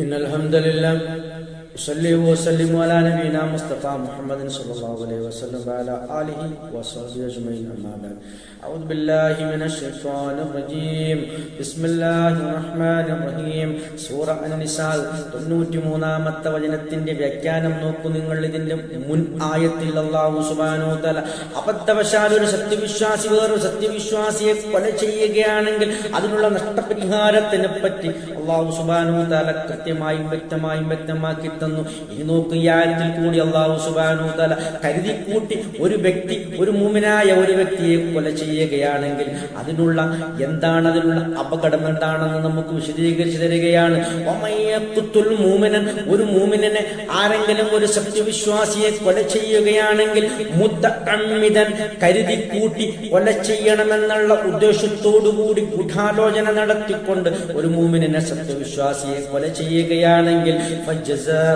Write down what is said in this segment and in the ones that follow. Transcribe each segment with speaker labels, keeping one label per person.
Speaker 1: إن الحمد لله صلي وسلم على نبينا مصطفى محمد صلى الله عليه وسلم وعلى آله وصحبه أجمعين أما بعد أعوذ بالله من الشيطان الرجيم بسم الله الرحمن الرحيم സൂറ അന്നിസാൽ തൊണ്ണൂറ്റി മൂന്നാമത്തെ വചനത്തിന്റെ വ്യാഖ്യാനം നോക്കൂ നിങ്ങൾ ഇതിന്റെ മുൻ ആയത്തിൽ അള്ളാഹു സുബാനോ തല അബദ്ധവശാൽ ഒരു സത്യവിശ്വാസി വേറൊരു സത്യവിശ്വാസിയെ കൊല ചെയ്യുകയാണെങ്കിൽ അതിനുള്ള നഷ്ടപരിഹാരത്തിനെ പറ്റി അള്ളാഹു സുബാനോ തല കൃത്യമായും വ്യക്തമായും വ്യക്തമാക്കി തന്നു ഇനി നോക്ക് ഈ ആയത്തിൽ കൂടി അള്ളാഹു സുബാനു തല കരുതി കൂട്ടി ഒരു വ്യക്തി ഒരു മൂമിനായ ഒരു വ്യക്തിയെ കൊല ചെയ്യുകയാണെങ്കിൽ അതിനുള്ള എന്താണ് അതിനുള്ള അപകടം എന്താണെന്ന് നമുക്ക് വിശദീകരിച്ചു തരികയാണ്. മൂമിനൻ ഒരു മൂമിനെ ആരെങ്കിലും ഒരു സത്യവിശ്വാസിയെ കൊല ചെയ്യുകയാണെങ്കിൽ മുത്തഅമ്മിദൻ കരുതി കൂട്ടി കൊല ചെയ്യണമെന്നുള്ള ഉദ്ദേശത്തോടുകൂടി ഗൂഢാലോചന നടത്തിക്കൊണ്ട് ഒരു മൂമിനെ സത്യവിശ്വാസിയെ കൊല ചെയ്യുകയാണെങ്കിൽ ഫജസാഉഹു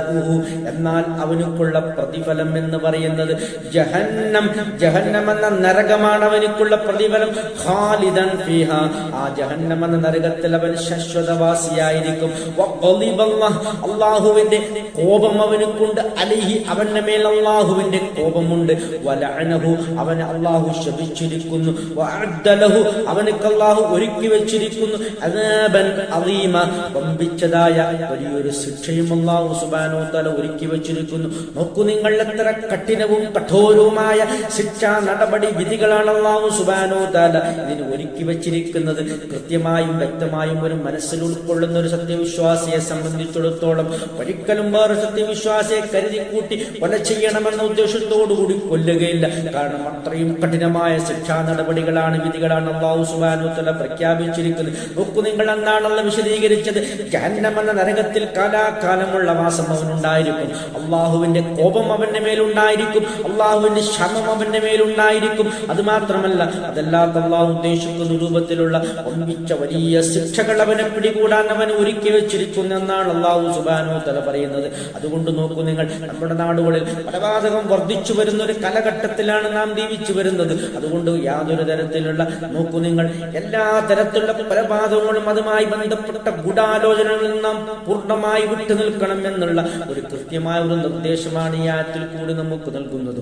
Speaker 1: എന്നാൽ അവനുക്കുള്ള പ്രതിഫലം എന്ന് പറയുന്നത് ജഹന്നം. ജഹന്നം എന്ന നരകമാണ് അവനുക്കുള്ള പ്രതിഫലം. ഖാലിദൻ ഫീഹ. ആ ജഹന്നം എന്ന നരകത്തിൽ അവൻ ശാശ്വതവാസിയായിരിക്കും. അള്ളാഹുവിന്റെ കോപം അവനുക്കുണ്ട്. അലൈഹി അവന്റെ മേൽ അള്ളാഹുവിന്റെ കോപമുണ്ട്. വലഅനഹു. അവനെ അല്ലാഹു ശപിച്ചിരിക്കുന്നു. വഅദ്ദലഹു. അവനക്ക് അല്ലാഹു ഒരുക്കി വെച്ചിരിക്കുന്നു. അദാബൻ അദീമ. വമ്പിച്ചതായ വലിയൊരു ശിക്ഷയും അള്ളാഹു അല്ലാഹു തആല ഒരുക്കി വെച്ചിരിക്കുന്നു. നോക്കൂ നിങ്ങൾ എത്ര കഠിനവും കഠോരവുമായ ശിക്ഷാ നടപടി വിധികളാണ് അല്ലാഹു സുബ്ഹാനഹു താല ഇതിന് ഒരുക്കി വെച്ചിരിക്കുന്നത്. കൃത്യമായും വ്യക്തമായും ഒരു മനസ്സിൽ ഉൾക്കൊള്ളുന്ന ഒരു സത്യവിശ്വാസിയെ സംബന്ധിച്ചിടത്തോളം ഒരിക്കലും വേറെ സത്യവിശ്വാസിയെ കരുതി കൂട്ടി കൊല ചെയ്യണമെന്ന ഉദ്ദേശത്തോടുകൂടി കൊല്ലുകയില്ല. കാരണം അത്രയും കഠിനമായ ശിക്ഷാ നടപടികളാണ് വിധികളാണ് അള്ളാഹു സുബാനുത്തല പ്രഖ്യാപിച്ചിരിക്കുന്നത്. നോക്കൂ നിങ്ങൾ എന്നാണല്ലോ വിശദീകരിച്ചത്. ജഹന്നം എന്ന നരകത്തിൽ കാലാകാലമുള്ള വാസം അവനുണ്ടായിരിക്കും. അള്ളാഹുവിന്റെ കോപം അവന്റെ മേലുണ്ടായിരിക്കും. അള്ളാഹുവിന്റെ ശമം അവന്റെ മേലുണ്ടായിരിക്കും. അത് മാത്രമല്ല അതല്ലാത്ത അള്ളാഹു ഉദ്ദേശിക്കുന്ന രൂപത്തിലുള്ള ഒന്നിച്ച വലിയ ശിക്ഷകൾ അവനെ പിടികൂടാൻ അവൻ ഒരുക്കി വെച്ചിരിക്കുന്നു എന്നാണ് അള്ളാഹു സുബാനോ തല പറയുന്നത്. അതുകൊണ്ട് നോക്കൂ നിങ്ങൾ നമ്മുടെ നാടുകളിൽ കൊലപാതകം വർദ്ധിച്ചു വരുന്ന ഒരു കാലഘട്ടത്തിലാണ് നാം ജീവിച്ചു വരുന്നത്. അതുകൊണ്ട് യാതൊരു തരത്തിലുള്ള നോക്കൂ നിങ്ങൾ എല്ലാ തരത്തിലുള്ള കൊലപാതകങ്ങളും അതുമായി ബന്ധപ്പെട്ട ഗൂഢാലോചനകളിൽ നാം പൂർണമായി വിട്ടു നിൽക്കണം എന്നുള്ള ഒരു കൃത്യമായ ഒരു നിർദ്ദേശമാണ് ഈ ആയത്തിൽ കൂടി നമുക്ക് നൽകുന്നത്.